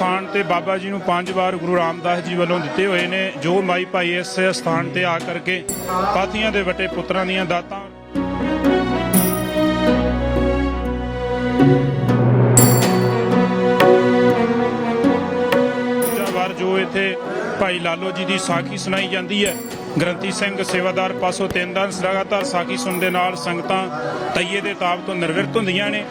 ਸਥਾਨ ਤੇ ਬਾਬਾ ਜੀ ਨੂੰ ਪੰਜ ਵਾਰ ਗੁਰੂ ਰਾਮਦਾਸ ਜੀ ਵੱਲੋਂ ਦਿੱਤੇ ਹੋਏ ਨੇ। ਜੋ ਮਾਈ ਭਾਈ ਇਸ ਸਥਾਨ ਤੇ ਆ ਕਰਕੇ ਪਾਥੀਆਂ ਦੇ ਵੱਟੇ ਪੁੱਤਰਾਂ ਦੀਆਂ ਦਾਤਾਂ ਵਾਰ ਜੋ ਇੱਥੇ ਭਾਈ ਲਾਲੋ ਜੀ ਦੀ ਸਾਖੀ ਸੁਣਾਈ ਜਾਂਦੀ ਹੈ। ਗ੍ਰੰਥੀ ਸਿੰਘ ਸੇਵਾਦਾਰ ਪਾਸੋਂ ਤਿੰਨ ਦਿਨ ਲਗਾਤਾਰ ਸਾਖੀ ਸੁਣਨ ਦੇ ਨਾਲ ਸੰਗਤਾਂ ਤਈਏ ਦੇ ਤਾਪ ਤੋਂ ਨਿਰਵਿਰਤ ਹੁੰਦੀਆਂ ਨੇ।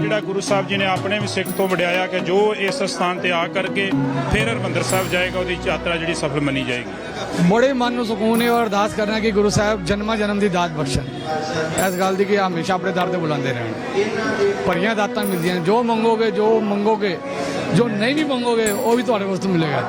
ਜਿਹੜਾ ਗੁਰੂ ਸਾਹਿਬ ਜੀ ਨੇ ਆਪਣੇ ਵੀ ਸਿੱਖ ਤੋਂ ਵਡਿਆਇਆ ਕਿ ਜੋ ਇਸ ਸਥਾਨ ਤੇ ਆ ਕਰਕੇ ਫਿਰ ਹਰਮੰਦਰ ਸਾਹਿਬ ਜਾਏਗਾ, ਉਹਦੀ ਯਾਤਰਾ ਜਿਹੜੀ ਸਫਲ ਮੰਨੀ ਜਾਏਗੀ। ਬੜੇ ਮਨ ਨੂੰ ਸਕੂਨ ਹੈ ਔਰ ਅਰਦਾਸ ਕਰਨਾ ਕਿ ਗੁਰੂ ਸਾਹਿਬ ਜਨਮਾਂ ਜਨਮ ਦੀ ਦਾਤ ਬਖਸ਼ਣ। ਇਸ ਗੱਲ ਦੀ ਕਿ ਹਮੇਸ਼ਾ ਆਪਣੇ ਦਰ ਤੇ ਬੁਲਾਉਂਦੇ ਰਹਿਣ। ਭਰੀਆਂ ਦਾਤਾਂ ਮਿਲਦੀਆਂ ਜੋ ਮੰਗੋਗੇ ਜੋ ਮੰਗੋਗੇ, ਜੋ ਨਹੀਂ ਵੀ ਮੰਗੋਗੇ, ਉਹ ਵੀ ਤੁਹਾਡੇ ਵਾਸਤੇ ਮਿਲੇਗਾ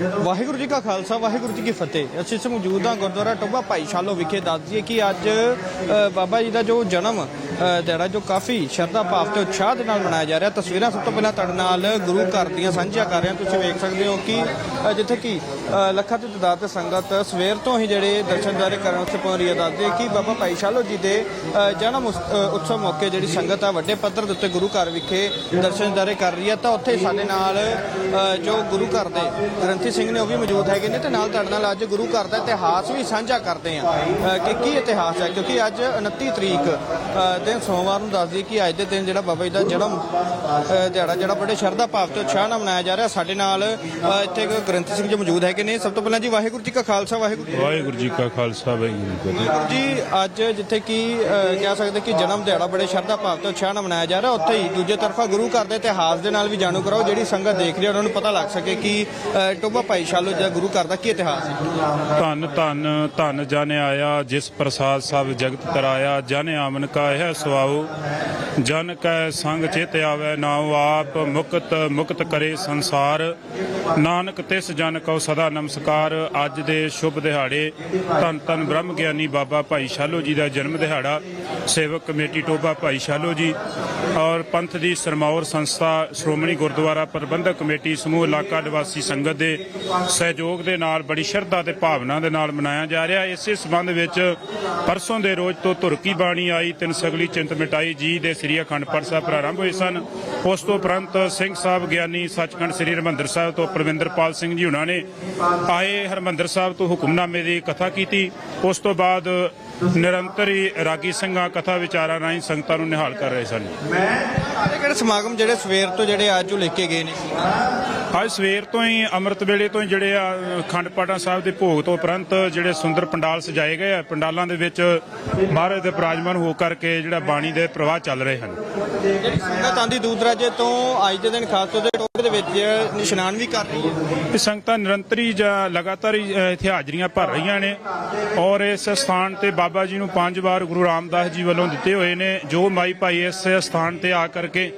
ਵਾਹਿਗੁਰੂ ਜੀ ਕਾ ਖਾਲਸਾ, ਵਾਹਿਗੁਰੂ ਜੀ ਕੀ ਫਤਿਹ। ਅਸੀਂ ਇਸ ਮੌਜੂਦ ਹਾਂ ਗੁਰਦੁਆਰਾ ਟੋਬਾ ਭਾਈਸ਼ਾਲੋ ਵਿਖੇ ਦੱਸ ਦਈਏ ਕਿ ਅੱਜ ਬਾਬਾ ਜੀ ਦਾ ਜੋ ਜਨਮ ਜਿਹੜਾ ਜੋ ਕਾਫੀ ਸ਼ਰਧਾ ਭਾਵ ਤੇ ਉਤਸ਼ਾਹ ਦੇ ਨਾਲ ਮਨਾਇਆ ਜਾ ਰਿਹਾ। ਤਸਵੀਰਾਂ ਸਭ ਤੋਂ ਪਹਿਲਾਂ ਤੁਹਾਡੇ ਨਾਲ ਗੁਰੂ ਘਰ ਦੀਆਂ ਸਾਂਝੀਆਂ ਕਰ ਰਹੇ। ਹਾਂ ਤੁਸੀਂ ਵੇਖ ਸਕਦੇ ਹੋ ਕਿ ਜਿੱਥੇ ਕਿ ਲੱਖਾਂ ਦੀ ਤਾਦਾਦ ਤੇ ਸੰਗਤ ਸਵੇਰ ਤੋਂ ਹੀ ਜਿਹੜੇ ਦਰਸ਼ਨ ਕਰਨ ਵਾਸਤੇ ਪਹੁੰਚ ਰਹੀ ਹੈ। ਦੱਸਦੇ ਕਿ ਬਾਬਾ ਭਾਈ ਸ਼ਾਲੋ ਜੀ ਦੇ ਜਨਮ ਉਸ- ਉਤਸਵ ਮੌਕੇ ਜਿਹੜੀ ਸੰਗਤ ਆ, ਵੱਡੇ ਪੱਧਰ ਦੇ ਉੱਤੇ ਗੁਰੂ ਘਰ ਵਿਖੇ ਦਰਸ਼ਨਦਾਰੇ ਕਰ ਰਹੀ ਹੈ। ਤਾਂ ਉੱਥੇ ਸਾਡੇ ਨਾਲ ਜੋ ਗੁਰੂ ਘਰ ਦੇ ਗ੍ਰੰਥੀ ਸਿੰਘ ਨੇ ਉਹ ਵੀ ਮੌਜੂਦ ਹੈਗੇ ਨੇ ਤੇ ਨਾਲ ਤੁਹਾਡੇ ਨਾਲ ਅੱਜ ਗੁਰੂ ਘਰ ਦਾ ਇਤਿਹਾਸ ਵੀ ਸਾਂਝਾ ਕਰਦੇ ਆ ਕਿ ਕੀ ਇਤਿਹਾਸ ਹੈ? ਕਿਉਂਕਿ ਅੱਜ 29 ਤਰੀਕ ਦਿਨ ਸੋਮਵਾਰ ਨੂੰ ਦੱਸ ਦਈਏ ਕਿ ਅੱਜ ਦੇ ਦਿਨ ਜਿਹੜਾ ਬਾਬਾ ਜੀ ਦਾ ਜਨਮ ਦਿਹਾੜਾ ਜਿਹੜਾ ਬੜੇ ਸ਼ਰਧਾ ਭਾਵ ਤੇ ਉਤਸ਼ਾਹ ਨਾਲ ਮਨਾਇਆ ਜਾ ਰਿਹਾ ਸਾਡੇ ਨਾਲ ਇੱਥੇ ਇੱਕ ਗ੍ਰੰਥੀ ਸਿੰਘ ਜੀ ਮੌਜੂਦ ਹੈਗੇ ਨੇ। ਸਭ ਤੋਂ ਪਹਿਲਾਂ ਜੀ ਵਾਹਿਗੁਰੂ ਜੀ ਕਾ ਖਾਲਸਾ ਵਾਹਿਗੁਰੂ ਜੀ ਕੀ ਵਾਹਿਗੁਰੂ ਜੀ ਕਾ ਖਾਲਸਾ ਵਾਹਿਗੁਰੂ ਜੀ ਕੀ ਫਤਿਹ। ਵਾਹਿਗੁਰੂ ਜੀ ਅੱਜ ਜਿੱਥੇ ਕਿ ਕਹਿ ਸਕਦੇ ਕਿ ਜਨਮ ਦਿਹਾੜਾ ਬੜੇ ਸ਼ਰਧਾ ਭਾਵ ਤੇ ਉਤਸ਼ਾਹ ਨਾਲ ਮਨਾਇਆ ਜਾ ਰਿਹਾ ਉੱਥੇ ਹੀ ਦੂਜੇ ਤਰਫਾ ਗੁਰੂ ਘਰ ਦੇ ਇਤਿਹਾਸ ਦੇ ਨਾਲ ਵੀ ਜਾਣੂ ਕਰਾਓ ਜਿਹੜੀ ਸੰਗਤ ਦੇਖ ਰਹੀ ਹੈ ਉਹਨਾਂ ਨੂੰ ਪਤਾ ਲੱਗ ਸਕੇ ਕਿ ਟੋਭਾ ਭਾਈ ਸ਼ਾਲੋ ਜੀ ਦਾ ਗੁਰੂ ਘਰ ਦਾ ਕੀ ਇਤਿਹਾਸ ਹੈ। ਧੰਨ ਧੰਨ ਧੰਨ ਜਨ ਆਇਆ ਜਿਸ ਪ੍ਰਸਾਦ ਸਭ ਜਗਤ ਤਰਾਇਆ ਜਨ ਆਮਨ ਕਾ ਹੈ ਸਵਾਉ ਜਨ ਕੈ ਸੰਗ ਚਿਤ ਆਵੈ, ਨਾਉ ਆਪ ਮੁਕਤ ਮੁਕਤ ਕਰੇ ਸੰਸਾਰ। ਨਾਨਕ ਤਿਸ ਜਨ ਕਉ ਸਦਾ ਨਮਸਕਾਰ। ਅੱਜ ਦੇ ਸ਼ੁਭ ਦਿਹਾੜੇ, ਧੰਨ ਧੰਨ ਬ੍ਰਹਮ ਗਿਆਨੀ ਬਾਬਾ ਭਾਈ ਸ਼ਾਲੋ ਜੀ ਦਾ ਜਨਮ ਦਿਹਾੜਾ। ਸੇਵਕ ਕਮੇਟੀ ਟੋਬਾ ਭਾਈ ਸ਼ਾਲੋ ਜੀ ਔਰ ਪੰਥ ਦੀ ਸਰਮੌਰ ਸੰਸਥਾ ਸ਼੍ਰੋਮਣੀ ਗੁਰਦੁਆਰਾ ਪ੍ਰਬੰਧਕ ਕਮੇਟੀ ਸਮੂਹ ਇਲਾਕਾ ਨਿਵਾਸੀ ਸੰਗਤ ਦੇ ਸਹਿਯੋਗ ਦੇ ਨਾਲ, ਬੜੀ ਸ਼ਰਧਾ ਤੇ ਭਾਵਨਾ ਦੇ ਨਾਲ ਮਨਾਇਆ ਜਾ ਰਿਹਾ। ਇਸੇ ਸਬੰਧ ਵਿੱਚ ਪਰਸੋਂ ਦੇ ਰੋਜ਼ ਤੋਂ ਧੁਰਕੀ ਬਾਣੀ ਆਈ, ਤਿੰਨ ਸਗਲੀ ਚਿੰਤ ਮਿਟਾਈ ਜੀ ਦੇ ਸ੍ਰੀ ਅਖੰਡ ਪਾਠ ਸਾਹਿਬ ਪ੍ਰਾਰੰਭ ਹੋਏ ਸਨ। ਉਸ ਤੋਂ ਉਪਰੰਤ ਸਿੰਘ ਸਾਹਿਬ ਗਿਆਨੀ ਸੱਚਖੰਡ ਸ੍ਰੀ ਹਰਿਮੰਦਰ ਸਾਹਿਬ ਤੋਂ ਪ੍ਰਵਿੰਦਰਪਾਲ ਸਿੰਘ ਜੀ ਉਹਨਾਂ ਨੇ ਆਏ ਹਰਿਮੰਦਰ ਸਾਹਿਬ ਤੋਂ ਹੁਕਮਨਾਮੇ ਦੀ ਕਥਾ ਕੀਤੀ। ਉਸ ਤੋਂ ਬਾਅਦ ਨਿਰੰਤਰ ਹੀ ਰਾਗੀ ਸਿੰਘਾਂ ਕਥਾ ਵਿਚਾਰਾਂ ਰਾਹੀਂ ਸੰਗਤਾਂ ਨੂੰ ਨਿਹਾਲ ਕਰ ਰਹੇ ਸਨ। ਕਿਹੜੇ ਸਮਾਗਮ ਜਿਹੜੇ ਸਵੇਰ ਤੋਂ ਜਿਹੜੇ ਅੱਜ ਉਹ ਲੈ ਕੇ ਗਏ ਨੇ? ਅੱਜ ਸਵੇਰ ਤੋਂ ਹੀ ਅੰਮ੍ਰਿਤ ਵੇਲੇ ਤੋਂ ਹੀ ਜਿਹੜੇ ਆ ਖੰਡ ਪਾਠਾਂ ਸਾਹਿਬ ਦੇ ਭੋਗ ਤੋਂ ਉਪਰੰਤ ਜਿਹੜੇ ਸੁੰਦਰ ਪੰਡਾਲ ਸਜਾਏ ਗਏ ਆ ਪੰਡਾਲਾਂ ਦੇ ਵਿੱਚ ਮਹਾਰਾਜ ਦੇ ਪ੍ਰਾਜਮਾਨ ਹੋ ਕਰਕੇ ਜਿਹੜਾ ਬਾਣੀ ਦੇ ਪ੍ਰਵਾਹ ਚੱਲ ਰਹੇ ਹਨ। ਜਿਹੜੀ ਸੰਗਤ ਆਂਦੀ ਦੂਰ ਦਰਾਜੇ ਤੋਂ ਅੱਜ ਦੇ ਦਿਨ ਖਾਸ ਤੌਰ ਤੇ ਟੋਭੇ ਦੇ ਵਿੱਚ ਇਸ਼ਨਾਨ ਵੀ ਕਰ ਰਹੀ ਹੈ। ਇਹ ਸੰਗਤਾਂ ਨਿਰੰਤਰੀ ਜਾਂ ਲਗਾਤਾਰ ਇੱਥੇ ਹਾਜ਼ਰੀਆਂ ਭਰ ਰਹੀਆਂ ਨੇ ਔਰ ਇਸ ਸਥਾਨ ਤੇ ਬਾਬਾ ਬਾਬਾ ਜੀ ਨੂੰ ਪੰਜ ਵਾਰ ਗੁਰੂ ਰਾਮਦਾਸ ਜੀ ਵੱਲੋਂ ਦਿੱਤੇ ਹੋਏ ਨੇ, ਜੋ ਮਾਈ ਭਾਈ ਇਸ ਸਥਾਨ ਤੇ ਆ ਕਰਕੇ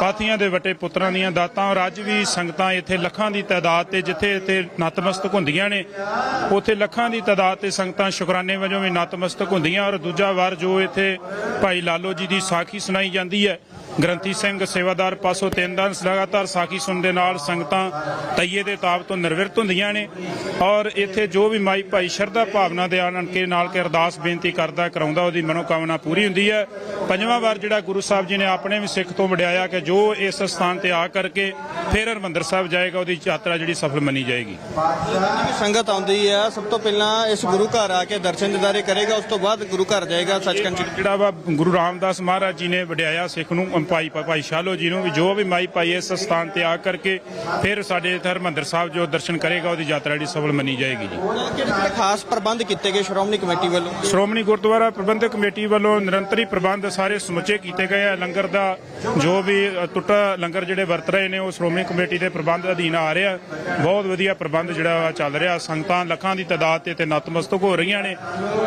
ਪਾਥੀਆਂ ਦੇ ਵਟੇ ਪੁੱਤਰਾਂ ਦੀਆਂ ਦਾਤਾਂ ਔਰ ਅੱਜ ਵੀ ਸੰਗਤਾਂ ਇੱਥੇ ਲੱਖਾਂ ਦੀ ਤਾਦਾਦ ਤੇ ਜਿੱਥੇ ਇੱਥੇ ਨਤਮਸਤਕ ਹੁੰਦੀਆਂ ਨੇ, ਉੱਥੇ ਲੱਖਾਂ ਦੀ ਤਾਦਾਦ ਤੇ ਸੰਗਤਾਂ ਸ਼ੁਕਰਾਨੇ ਵਜੋਂ ਵੀ ਨਤਮਸਤਕ ਹੁੰਦੀਆਂ ਔਰ ਦੂਜਾ ਵਾਰ ਜੋ ਇੱਥੇ ਭਾਈ ਲਾਲੋ ਜੀ ਦੀ ਸਾਖੀ ਸੁਣਾਈ ਜਾਂਦੀ ਹੈ ਗ੍ਰੰਥੀ ਸਿੰਘ ਸੇਵਾਦਾਰ ਪਾਸੋਂ ਤਿੰਨ ਦਿਨ ਲਗਾਤਾਰ ਸਾਖੀ ਸੁਣਨ ਦੇ ਨਾਲ ਸੰਗਤਾਂ ਤਈਏ ਦੇ ਤਾਪ ਤੋਂ ਨਿਰਵਿਰਤ ਹੁੰਦੀਆਂ ਨੇ ਔਰ ਇੱਥੇ ਜੋ ਵੀ ਮਾਈ ਭਾਈ ਸ਼ਰਧਾ ਭਾਵਨਾ ਦੇ ਆਨੰਦ ਕੇ ਨਾਲ ਕੇ ਅਰਦਾਸ ਬੇਨਤੀ ਕਰਦਾ ਕਰਾਉਂਦਾ ਉਹਦੀ ਮਨੋਕਾਮਨਾ ਪੂਰੀ ਹੁੰਦੀ ਹੈ। ਪੰਜਵਾਂ ਵਾਰ ਜਿਹੜਾ ਗੁਰੂ ਸਾਹਿਬ ਜੀ ਨੇ ਆਪਣੇ ਵੀ ਸਿੱਖ ਤੋਂ ਵਡਿਆਇਆ ਕਿ ਜੋ ਇਸ ਸਥਾਨ ਤੇ ਆ ਕਰਕੇ ਫਿਰ ਹਰਮੰਦਰ ਸਾਹਿਬ ਜਾਏਗਾ ਉਹਦੀ ਯਾਤਰਾ ਜਿਹੜੀ ਸਫਲ ਮੰਨੀ ਜਾਏਗੀ। ਸੰਗਤ ਆਉਂਦੀ ਹੈ ਸਭ ਤੋਂ ਪਹਿਲਾਂ ਇਸ ਗੁਰੂ ਘਰ ਆ ਕੇ ਦਰਸ਼ਨ ਦਿਦਾਰੇ ਕਰੇਗਾ ਉਸ ਤੋਂ ਬਾਅਦ ਗੁਰੂ ਘਰ ਜਾਏਗਾ ਸੱਚਖੰਡ ਜਿਹੜਾ ਵਾ ਗੁਰੂ ਰਾਮਦਾਸ ਮਹਾਰਾਜ ਜੀ ਨੇ ਵਡਿਆਇਆ ਸਿੱਖ ਨੂੰ ਭਾਈ ਭਾਈ ਸ਼ਾਲੋ ਜੀ ਨੂੰ ਵੀ ਜੋ ਵੀ ਮਾਈ ਭਾਈ ਇਸ ਸਥਾਨ ਤੇ ਆ ਕਰਕੇ ਫਿਰ ਸਾਡੇ ਹਰਿਮੰਦਰ ਸਾਹਿਬ ਜੋ ਦਰਸ਼ਨ ਕਰੇਗਾ ਉਹਦੀ ਯਾਤਰਾ ਜਿਹੜੀ ਸਫਲ ਮੰਨੀ ਜਾਏਗੀ ਜੀ। ਕਿਹੜੇ ਖਾਸ ਪ੍ਰਬੰਧ ਕੀਤੇ ਗਏ ਸ਼੍ਰੋਮਣੀ ਕਮੇਟੀ ਵੱਲੋਂ? ਸ਼੍ਰੋਮਣੀ ਗੁਰਦੁਆਰਾ ਪ੍ਰਬੰਧਕ ਕਮੇਟੀ ਵੱਲੋਂ ਨਿਰੰਤਰੀ ਪ੍ਰਬੰਧ ਸਾਰੇ ਸਮੁੱਚੇ ਕੀਤੇ ਗਏ ਆ। ਲੰਗਰ ਦਾ ਜੋ ਵੀ ਟੁੱਟਾ ਲੰਗਰ ਜਿਹੜੇ ਵਰਤ ਰਹੇ ਨੇ ਉਹ ਸ਼੍ਰੋਮਣੀ ਕਮੇਟੀ ਦੇ ਪ੍ਰਬੰਧ ਅਧੀਨ ਆ ਰਿਹਾ। ਬਹੁਤ ਵਧੀਆ ਪ੍ਰਬੰਧ ਜਿਹੜਾ ਚੱਲ ਰਿਹਾ। ਸੰਗਤਾਂ ਲੱਖਾਂ ਦੀ ਤਾਦਾਦ ਤੇ ਤੇ ਨਤਮਸਤਕ ਹੋ ਰਹੀਆਂ ਨੇ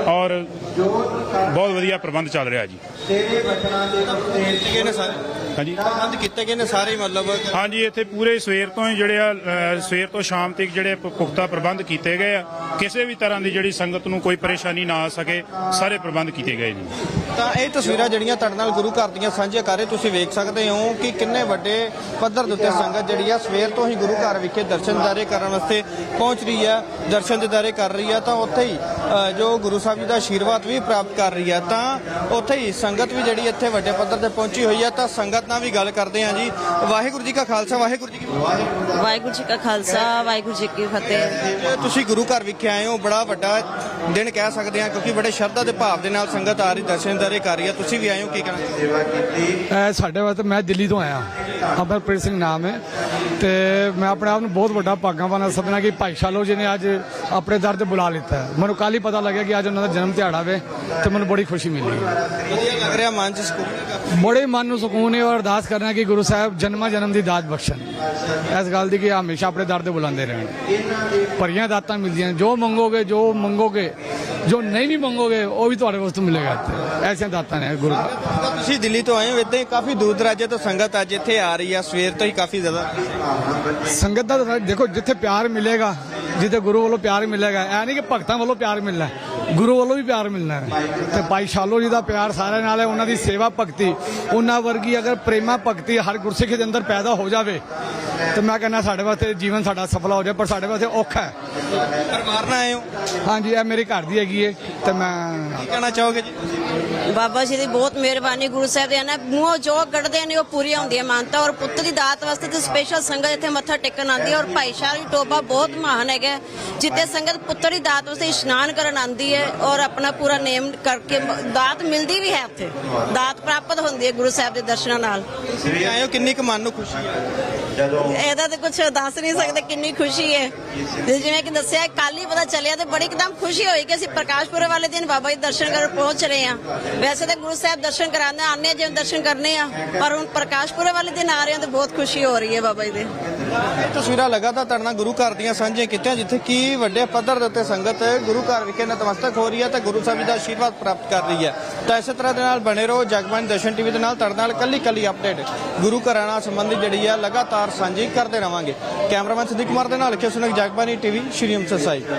ਔਰ ਬਹੁਤ ਵਧੀਆ ਪ੍ਰਬੰਧ ਚੱਲ ਰਿਹਾ ਜੀ। ਕੀਤੇ ਗਏ ਨੇ ਸਾਰੇ। ਹਾਂਜੀ। ਪ੍ਰਬੰਧ ਕੀਤੇ ਗਏ ਨੇ ਸਾਰੇ ਮਤਲਬ? ਹਾਂਜੀ ਇੱਥੇ ਪੂਰੇ ਸਵੇਰ ਤੋਂ ਹੀ ਜਿਹੜੇ ਆ ਅ, ਸਵੇਰ ਤੋਂ ਸ਼ਾਮ ਤੱਕ ਜਿਹੜੇ ਪ- ਪੁਖਤਾ ਪ੍ਰਬੰਧ ਕੀਤੇ ਗਏ ਆ। ਕਿਸੇ ਵੀ ਤਰ੍ਹਾਂ ਦੀ ਜਿਹੜੀ ਸੰਗਤ ਨੂੰ ਕੋਈ ਪਰੇਸ਼ਾਨੀ ਨਾ ਆ ਸਕੇ ਸਾਰੇ ਪ੍ਰਬੰਧ ਕੀਤੇ ਗਏ ਨੇ ਤਾਂ ਇਹ ਤਸਵੀਰਾਂ ਜਿਹੜੀਆਂ ਤੁਹਾਡੇ ਨਾਲ ਗੁਰੂ ਘਰ ਦੀਆਂ ਸਾਂਝੀਆਂ ਕਰ ਰਹੇ ਤੁਸੀਂ ਵੇਖ ਸਕਦੇ ਹੋ ਕਿ ਕਿੰਨੇ ਵੱਡੇ ਪੱਧਰ ਦੇ ਉੱਤੇ ਸੰਗਤ ਜਿਹੜੀ ਆ ਸਵੇਰ ਤੋਂ ਹੀ ਗੁਰੂ ਘਰ ਵਿਖੇ ਦਰਸ਼ਨ ਦਿਦਾਰੇ ਕਰਨ ਵਾਸਤੇ ਪਹੁੰਚ ਰਹੀ ਹੈ ਦਰਸ਼ਨ ਦਿਦਾਰੇ ਕਰ ਰਹੀ ਹੈ ਤਾਂ ਉੱਥੇ ਹੀ ਅ, ਜੋ ਗੁਰੂ ਸਾਹਿਬ ਜੀ ਦਾ ਆਸ਼ੀਰਵਾਦ ਵੀ ਪ੍ਰਾਪਤ ਕਰ ਰਹੀ ਹੈ ਤਾਂ ਉੱਥੇ ਹੀ ਸੰਗਤ ਵੀ ਜਿਹੜੀ ਇੱਥੇ ਵੱਡੇ ਪੱਧਰ ਤੇ ਪਹੁੰਚੀ ਹੋਈ ਹੈ ਤਾਂ ਸੰਗਤ ਨਾਲ ਵੀ ਗੱਲ ਕਰਦੇ ਹਾਂ ਜੀ। ਵਾਹਿਗੁਰੂ ਜੀ ਕਾ ਖਾਲਸਾ ਵਾਹਿਗੁਰੂ ਜੀ ਕੀ ਫਤਿਹ। ਵਾਹਿਗੁਰੂ ਜੀ ਕਾ ਖਾਲਸਾ ਵਾਹਿਗੁਰੂ ਜੀ ਕੀ ਫਤਿਹ। ਤੁਸੀਂ ਗੁਰੂ ਘਰ ਵਿਖੇ ਆਏ ਹੋ ਬੜਾ ਵੱਡਾ ਦਿਨ ਕਹਿ ਸਕਦੇ ਹਾਂ ਕਿਉਂਕਿ ਬੜੇ ਸ਼ਰਧਾ ਦੇ ਭਾਵ ਦੇ ਨਾਲ ਸੰਗਤ ਆ ਰਹੀ ਦਰਸ਼ਨ ਦਿਦਾਰੇ ਕਰ ਰਹੀ ਹੈ। ਤੁਸੀਂ ਵੀ ਆਏ ਹੋ ਕੀ ਕਹਿਣਾ ਸਾਡੇ ਵਾਸਤੇ ਮੈਂ ਦਿੱਲੀ ਤੋਂ ਆਇਆ। ਅਮਰਪ੍ਰੀਤ ਸਿੰਘ ਨਾਮ ਹੈ। ਤੇ ਮੈਂ ਆਪਣੇ ਆਪ ਨੂੰ ਬਹੁਤ ਵੱਡਾ ਭਾਗਾਂ ਸਮਝਣਾ ਕਿ ਭਾਈ ਸ਼ਾਲੋ ਜੀ ਨੇ ਅੱਜ ਆਪਣੇ ਦਰ ਤੇ ਬੁਲਾ ਲਿੱਤਾ। ਮੈਨੂੰ ਕੱਲ ਹੀ ਪਤਾ ਲੱਗਿਆ ਕਿ ਅੱਜ ਉਹਨਾਂ ਦਾ ਜਨਮ ਦਿਹਾੜਾ ਵੇ ਤੇ ਮੈਨੂੰ ਬੜੀ ਖੁਸ਼ੀ ਮਿਲੀ। ਵਧੀਆ ਲੱਗ ਰਿਹਾ ਮਨ ਚ ਸਕੂਨ ਹੈਗਾ। ਬੜੇ ਮਨ ਨੂੰ ਸਕੂਨ ਹੈ ਔਰ ਅਰਦਾਸ ਕਰਨਾ ਕਿ ਗੁਰੂ ਸਾਹਿਬ ਜਨਮਾਂ ਜਨਮ ਦੀ ਦਾਤ ਬਖਸ਼ਣ। ਇਸ ਗੱਲ ਦੀ ਕਿ ਹਮੇਸ਼ਾ ਆਪਣੇ ਦਰ ਤੇ ਬੁਲਾਉਂਦੇ ਰਹਿਣ। ਭਰੀਆਂ ਦਾਤਾਂ ਮਿਲਦੀਆਂ ਜੋ ਮੰਗੋਗੇ ਜੋ ਮੰਗੋਗੇ ਜੋ ਨਹੀਂ ਵੀ ਮੰਗੋਗੇ ਉਹ ਵੀ ਤੁਹਾਡੇ ਵਾਸਤੇ ਮਿਲੇਗਾ ਇੱਥੇ। ਐਸੀਆਂ ਦਾਤਾਂ ਨੇ ਗੁਰੂ। ਤੁਸੀਂ ਦਿੱਲੀ ਤੋਂ ਆਏ ਹੋ ਇਦਾਂ ਹੀ ਕਾਫੀ ਦੂਰ ਦਰਾਜੇ ਤੋਂ ਸੰਗਤ ਅੱਜ ਇੱਥੇ ਆ ਰਹੀ ਆ ਸਵੇਰ ਤੋਂ ਹੀ ਕਾਫੀ ਜ਼ਿਆਦਾ। ਸੰਗਤ ਦਾ ਦੇਖੋ ਜਿੱਥੇ ਪਿਆਰ ਮਿਲੇਗਾ ਜਿੱਥੇ ਗੁਰੂ ਵੱਲੋਂ ਪਿਆਰ ਮਿਲੇਗਾ ਐ ਨਹੀਂ ਕਿ ਭਗਤਾਂ ਵੱਲੋਂ ਪਿਆਰ ਮਿਲਣਾ ਗੁਰੂ ਵੱਲੋਂ ਵੀ ਪਿਆਰ ਮਿਲਣਾ ਹੈ। ਤੇ ਭਾਈ ਸ਼ਾਲੋ ਜੀ ਦਾ ਪਿਆਰ ਸਾਰਿਆਂ ਨਾਲ ਹੈ ਉਹਨਾਂ ਦੀ ਸੇਵਾ ਭਗਤੀ ਉਹਨਾਂ ਵਰਗੀ ਅਗਰ ਪ੍ਰੇਮਾ ਭਗਤੀ ਹਰ ਗੁਰਸਿੱਖ ਦੇ ਅੰਦਰ ਪੈਦਾ ਹੋ ਜਾਵੇ ਤੇ ਮੈਂ ਕਹਿੰਦਾ ਸਾਡੇ ਵਾਸਤੇ ਜੀਵਨ ਸਾਡਾ ਸਫਲਾ ਹੋ ਜਾਏ ਪਰ ਸਾਡੇ ਵਾਸਤੇ ਔਖਾ ਹੈ। ਪਰਿਵਾਰ ਨਾਲ ਆਏ ਹੋ? ਹਾਂਜੀ ਇਹ ਮੇਰੇ ਘਰ ਦੀ ਹੈਗੀ ਹੈ ਤੇ ਮੈਂ ਕੀ ਕਹਿਣਾ ਚਾਹੋਗੇ ਜੀ? ਬਾਬਾ ਜੀ ਦੀ ਬਹੁਤ ਮਿਹਰਬਾਨੀ, ਗੁਰੂ ਸਾਹਿਬ ਦੇ ਨਾ ਮੂੰਹੋਂ ਜੋ ਕੱਢਦੇ ਨੇ ਉਹ ਪੂਰੀਆਂ ਹੁੰਦੀਆਂ ਮਾਨਤਾ। ਔਰ ਪੁੱਤ ਦੀ ਦਾਤ ਵਾਸਤੇ ਤੇ ਸਪੈਸ਼ਲ ਸੰਗਤ ਇੱਥੇ ਮੱਥਾ ਟੇਕਣ ਆਉਂਦੀ ਹੈ ਔਰ ਭਾਈ ਸ਼ਾਹ ਜੀ ਟੋਬਾ ਬਹੁਤ ਮਹਾਨ ਹੈਗਾ ਜਿੱਥੇ ਸੰਗਤ ਪੁੱਤਰ ਦੀ ਦਾਤ ਵਾਸਤੇ ਇਸ਼ਨਾਨ ਕਰਨ ਆਉਂਦੀ ਹੈ ਔਰ ਆਪਣਾ ਪੂਰਾ ਨੇਮ ਕਰਕੇ ਦਾਤ ਮਿਲਦੀ ਵੀ ਹੈ ਉੱਥੇ। ਦਾਤ ਪ੍ਰਾਪਤ ਹੁੰਦੀ ਹੈ ਗੁਰੂ ਸਾਹਿਬ ਦੇ ਦਰਸ਼ਨਾਂ ਨਾਲ। ਤੁਸੀਂ ਆਏ ਹੋ, ਕਿੰਨੀ ਕੁ ਮਨ ਨੂੰ ਖੁਸ਼ੀ ਹੈ? ਇਹਦਾ ਤੇ ਕੁਝ ਦੱਸ ਨਹੀਂ ਸਕਦੇ ਕਿੰਨੀ ਖੁਸ਼ੀ ਹੈ। ਤੇ ਜਿਵੇਂ ਕਿ ਦੱਸਿਆ ਕੱਲ ਹੀ ਪਤਾ ਚੱਲਿਆ ਤੇ ਬੜੀ ਇੱਕਦਮ ਖੁਸ਼ੀ ਹੋਈ ਕਿ ਅਸੀਂ ਪ੍ਰਕਾਸ਼ਪੁਰ ਵਾਲੇ ਦਿਨ ਬਾਬਾ ਜੀ ਦਰਸ਼ਨ ਕਰਨ ਪਹੁੰਚ ਰਹੇ ਹਾਂ। ਵੈਸੇ ਤਾਂ ਗੁਰੂ ਸਾਹਿਬ ਦਰਸ਼ਨ ਕਰਾਉਂਦੇ ਆਨੇ ਜਿਵੇਂ ਦਰਸ਼ਨ ਕਰਨੇ ਆ ਪਰ ਹੁਣ ਪ੍ਰਕਾਸ਼ਪੁਰ ਵਾਲੇ ਦਿਨ ਆ ਰਹੇ ਹਾਂ ਤੇ ਬਹੁਤ ਖੁਸ਼ੀ ਹੋ ਰਹੀ ਹੈ ਬਾਬਾ ਜੀ ਦੇ। ਤਸਵੀਰਾਂ ਲਗਾਤਾਰ ਤੁਹਾਡੇ ਨਾਲ ਗੁਰੂ ਘਰ ਦੀਆਂ ਸਾਂਝੀਆਂ ਕੀਤੀਆਂ ਜਿੱਥੇ ਕੀ ਵੱਡੇ ਪੱਧਰ ਦੇ ਉੱਤੇ ਸੰਗਤ ਗੁਰੂ ਘਰ ਵਿਖੇ ਨਤਮਸਤਕ ਹੋ ਰਹੀ ਹੈ ਤੇ ਗੁਰੂ ਸਾਹਿਬ ਜੀ ਦਾ ਆਸ਼ੀਰਵਾਦ ਪ੍ਰਾਪਤ ਕਰ ਰਹੀ ਹੈ। ਤਾਂ ਇਸੇ ਤਰ੍ਹਾਂ ਦੇ ਨਾਲ ਬਣੇ ਰਹੋ ਜਗਬਾਣੀ ਦਰਸ਼ਨ ਟੀਵੀ ਦੇ ਨਾਲ ਤੁਹਾਡੇ ਨਾਲ ਕੱਲੀ ਕੱਲੀ ਅਪਡੇਟ ਗੁਰੂ ਘਰਾਂ ਨਾਲ ਸੰਬੰਧਿਤ ਜਿਹੜੀ ਹੈ ਲਗਾਤਾਰ ਸਾਂਝੀ ਕਰਦੇ ਰਵਾਂਗੇ। ਕੈਮਰਾਮੈਨ ਸਿੱਧੀ ਕੁਮਾਰ ਦੇ ਨਾਲ ਲਿਖੇ ਸੁਨਕ ਜਗਬਾਣੀ ਟੀਵੀ, ਸ਼੍ਰੀ ਅੰਮ੍ਰਿਤਸਰ ਸਾਹਿਬ।